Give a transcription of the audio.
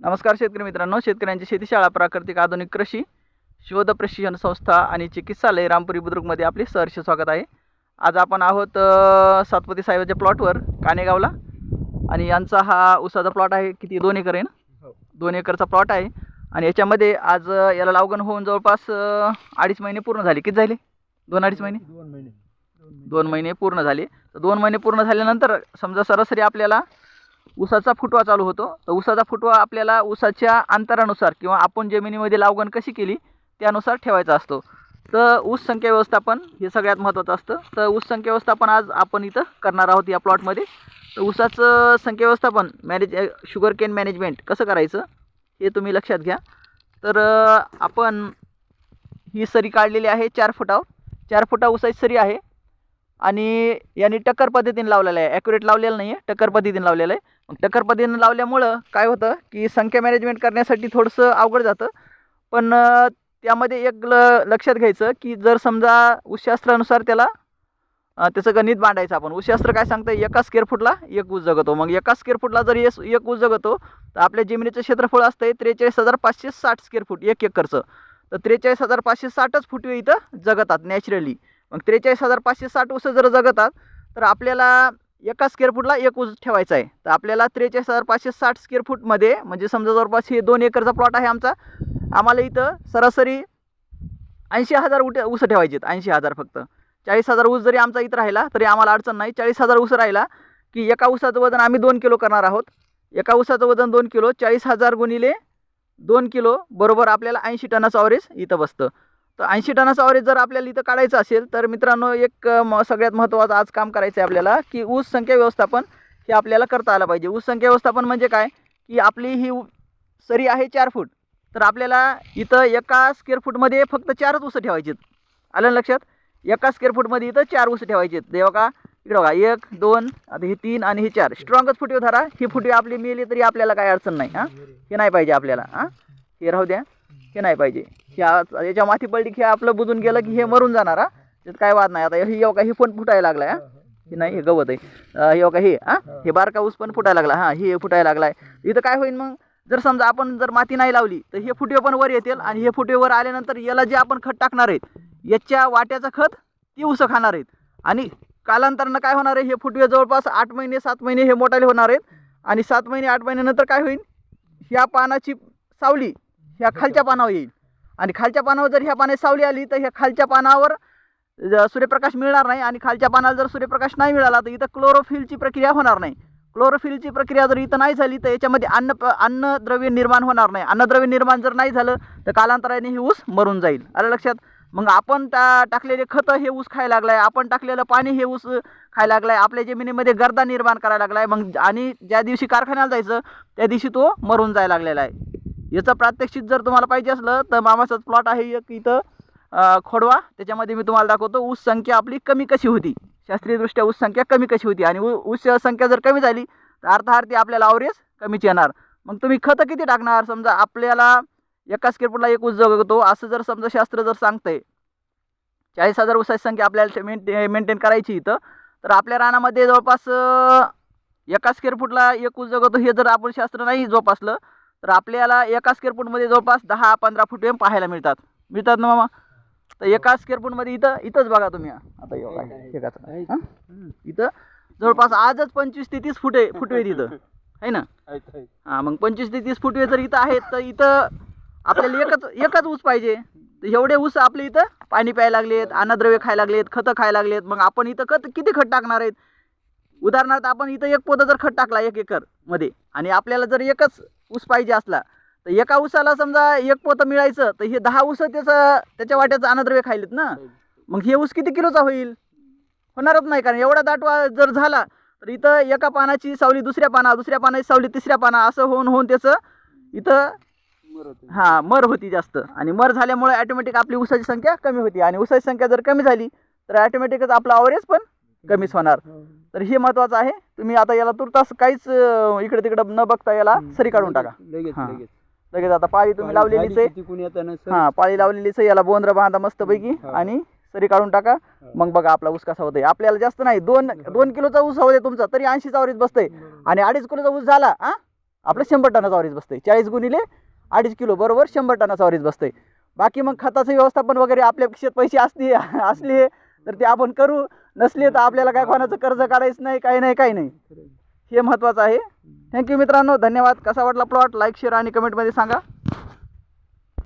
नमस्कार शेतकरी मित्रांनो शेतकऱ्यांची शेतीशाळा प्राकृतिक आधुनिक कृषी शोध प्रशिक्षण संस्था आणि चिकित्सालय रामपुरी बुद्रुकमध्ये आपले सहर्ष स्वागत आहे. आज आपण आहोत सातपती साहेबाच्या प्लॉटवर कानेगावला. आणि यांचा हा उसाचा प्लॉट आहे किती? दोन एकर आहे ना? हो. दोन एकरचा प्लॉट आहे. आणि याच्यामध्ये आज याला लावगण होऊन जवळपास अडीच महिने पूर्ण झाले. किती झाले? दोन अडीच महिने? दोन महिने. दोन महिने पूर्ण झाले. तर दोन महिने पूर्ण झाल्यानंतर समजा सरासरी आपल्याला ऊसाचा फुटवा चालू होतो. तर ऊसाचा फुटवा आपल्याला ऊसाच्या अंतरानुसार किंवा आपण जमिनीमध्ये लावगण कशी केली त्यानुसार ठेवायचा असतो. तर ऊस संख्या व्यवस्थापन हे सगळ्यात महत्त्वाचं असतं. तर ऊस संख्या व्यवस्थापन आज आपण इथं करणार आहोत या प्लॉटमध्ये. तर ऊसाचं संख्या व्यवस्थापन मॅनेज शुगर केन मॅनेजमेंट कसं करायचं हे तुम्ही लक्षात घ्या. तर आपण ही सरी काढलेली आहे चार फुटावर. चार फुटा ऊसाची सरी आहे. आणि यांनी टक्कर पद्धतीने लावलेलं आहे. ॲक्युरेट लावलेलं नाही आहे टक्कर पद्धतीने लावलेलं आहे. टक्कर पद्धतीनं लावल्यामुळं काय होतं की संख्या मॅनेजमेंट करण्यासाठी थोडंसं अवघड जातं. पण त्यामध्ये एक ल लक्षात घ्यायचं की जर समजा उशास्त्रानुसार त्याला त्याचं गणित मांडायचं आपण. उशास्त्र काय सांगतं एका स्केअर फुटला एक ऊस जगतो. मग एका स्केअर फुटला जर येस एक ऊस जगतो तर आपल्या जमिनीचं क्षेत्रफळ असतं आहे त्रेचाळीस हजार पाचशे साठ स्केअर फूट एक एकरचं. तर त्रेचाळीस हजार पाचशे साठच फुटवे इथं जगतात नॅचरली मग त्रेचाळीस हजार पाचशे साठ ऊस जर जगतात तर आपल्याला एका स्क्वेअर फूटला एक ऊस ठेवायचा आहे. तर आपल्याला त्रेचाळीस हजार पाचशे साठ स्क्वेअर फूटमध्ये म्हणजे समजा जवळपास हे दोन एकरचा प्लॉट आहे आमचा आम्हाला इथं सरासरी ऐंशी हजार उठ ऊस ठेवायचे आहेत ऐंशी हजार फक्त. चाळीस हजार ऊस जरी आमचा इथं राहिला तरी आम्हाला अडचण नाही. चाळीस हजार ऊस राहिला की एका ऊसाचं वजन आम्ही दोन किलो करणार आहोत. एका ऊसाचं वजन दोन किलो चाळीस हजार गुणिले दोन किलो बरोबर आपल्याला ऐंशी टनाचं ऑवरेज इथं बसतं. तर ऐंशी टनाचा अवरेज जर आपल्याला इथं काढायचं असेल तर मित्रांनो एक म सगळ्यात महत्त्वाचं आज काम करायचं आहे आपल्याला की ऊस संख्या व्यवस्थापन हे आपल्याला करता आलं पाहिजे. ऊस संख्या व्यवस्थापन म्हणजे काय? की आपली ही ऊ- सरी आहे चार फूट. तर आपल्याला इथं एका स्क्वेअर फूटमध्ये फक्त चारच ऊस ठेवायचे आहेत आलं लक्षात? एका स्क्वेअर फूटमध्ये इथं चार ऊस ठेवायचे आहेत देवा का इकडं बघा. एक दोन आता हे तीन आणि हे चार. स्ट्रॉंगच फुटवे धरा. ही फुटवे आपली मिळली तरी आपल्याला काय अडचण नाही हां? हे नाही पाहिजे आपल्याला हां? हे राहू द्या. हे नाही पाहिजे. ह्या याच्या माती पडली की हे आपलं बुजून गेलं की हे मरून जाणार हा? त्यात काय वाद नाही. आता हे योगा हे पण फुटायला लागलाय हे? नाही हे गवत आहे. योगा हे हे हा? हे बारका ऊस पण फुटायला लागला हां? हे फुटायला लागलाय. इथं काय होईल मग? जर समजा आपण जर माती नाही लावली तर हे फुटवे पण वर येतील आणि हे फुटवे वर आल्यानंतर याला जे आपण खत टाकणार आहेत याच्या वाट्याचं खत ती उसं खाणार आहेत. आणि कालांतरानं काय होणार आहे? हे फुटवे जवळपास आठ महिने सात महिने हे मोठाले होणार आहेत. आणि सात महिने आठ महिन्यानंतर काय होईल ह्या पानाची सावली ह्या खालच्या पानावर येईल. आणि खालच्या पानावर जर ह्या पाण्यात सावली आली तर ह्या खालच्या पानावर सूर्यप्रकाश मिळणार नाही आणि खालच्या पानाला जर सूर्यप्रकाश नाही मिळाला तर इथं क्लोरोफिलची प्रक्रिया होणार नाही. क्लोरोफिलची प्रक्रिया जर इथं नाही झाली तर याच्यामध्ये अन्न प- अन्नद्रव्य निर्माण होणार नाही. अन्नद्रव्य निर्माण जर नाही झालं तर कालांतराने ही ऊस मरून जाईल. आलं लक्षात? मग आपण टा टाकलेले खतं हे ऊस खायला लागलाय आपण टाकलेलं पाणी हे ऊस खायला लागलाय आपल्या जमिनीमध्ये गर्दा निर्माण करायला लागलाय मग आणि ज्या दिवशी कारखान्याला जायचं त्या दिवशी तो मरून जायला लागलेला आहे. याचं प्रात्यक्षिक जर तुम्हाला पाहिजे असलं तर मामाचाच प्लॉट आहे एक इथं खोडवा. त्याच्यामध्ये मी तुम्हाला दाखवतो ऊस संख्या आपली कमी कशी होती. शास्त्रीयदृष्ट्या ऊस संख्या कमी कशी होती. आणि ऊ- ऊस संख्या जर कमी झाली तर अर्थार्थी आपल्याला अवरेज कमीच येणार. मग तुम्ही खतं किती टाकणार? समजा आपल्याला एका स्क्वेअर एक ऊस जगतो. असं जर समजा शास्त्र जर सांगतंय चाळीस हजार ऊसाची संख्या आपल्याला मेंटे मेंटेन करायची इथं तर आपल्या रानामध्ये जवळपास एका स्क्वेअर फुटला एक ऊस जगतो हे जर आपण शास्त्र नाही जोपासलं तर आपल्याला एका स्क्वेअर फूटमध्ये जवळपास दहा पंधरा फुटवे पाहायला मिळतात. मिळतात ना मामा? तर एका स्क्वेअर फूटमध्ये इथं इथंच बघा तुम्ही. आता हे हे. हं? इथं जवळपास आजच पंचवीस ते तीस फुटे फुटवे तिथं. आहे ना. हां मग पंचवीस ते तीस फुटवे जर इथं आहेत तर इथं आपल्याला एकच एकच ऊस पाहिजे. तर एवढे ऊस आपले इथं पाणी प्यायला लागलेत अन्नद्रव्य खायला लागलेत खतं खायला लागलेत. मग आपण इथं खत किती खत टाकणार आहेत? उदाहरणार्थ आपण इथं एक पोतं जर खत टाकला एक एकरमध्ये आणि आपल्याला जर एकच ऊस पाहिजे असला तर एका ऊसाला समजा एक पोतं मिळायचं तर हे दहा ऊस त्याचं त्याच्या वाट्याचं अन्नद्रव्य खायलेत ना? मग हे ऊस किती किलोचा होईल? होणारच नाही कारण एवढा दाटवा जर झाला तर इथं एका पानाची सावली दुसऱ्या पाना दुसऱ्या पानाची सावली तिसऱ्या पाना असं होऊन होऊन त्याचं इथं. हां मर होती जास्त. आणि मर झाल्यामुळे ॲटोमॅटिक आपली ऊसाची संख्या कमी होती. आणि ऊसाची संख्या जर कमी झाली तर ॲटोमॅटिकच आपला अवरेज पण कमीच होणार. हो. तर हे महत्त्वाचं आहे. तुम्ही आता याला तुर्तास काहीच इकडे तिकडे न बघता याला. सरी काढून टाका. लगेच हां. आता पाळी तुम्ही लावलेलीच आहे. हां पाळी लावलेलीच आहे. याला बोंद्र बांधा मस्तपैकी हा. आणि सरी काढून टाका. मग बघा आपला ऊस कसा होतोय. आपल्याला जास्त नाही. दोन दोन किलोचा ऊस हवं तुमचा तरी ऐंशीचा अवरेज बसतंय. आणि अडीच किलोचा ऊस झाला हा आपलं शंभर टनाचं अवरेज बसतंय. चाळीस गुणिले अडीच किलो बरोबर शंभर टनाचं अवरेज बसतंय. बाकी मग खताचं व्यवस्थापन वगैरे आपल्या खिशात पैसे असले असले तर ते आपण करू. नसले तर आपल्याला काय कोणाचं कर्ज काढायचं नाही काही नाही काही नाही. हे महत्त्वाचं आहे. थँक्यू मित्रांनो. धन्यवाद. कसा वाटला प्लॉट लाईक शेअर आणि कमेंटमध्ये सांगा.